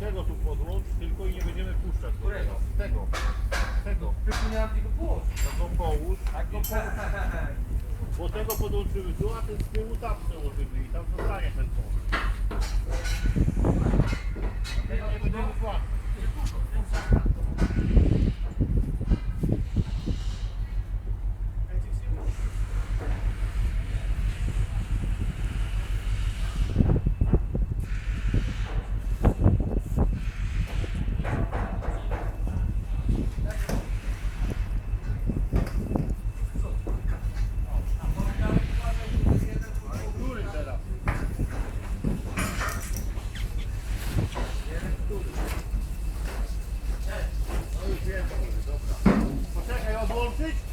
Tego tu podłącz, tylko i nie będziemy puszczać. go Którego? Tego. Tego. Tylko położyć. To go połóż, Tak go bo tego podłączymy tu, a ten z tyłu tam przełożymy i tam zostanie ten płot. Tamam, tek.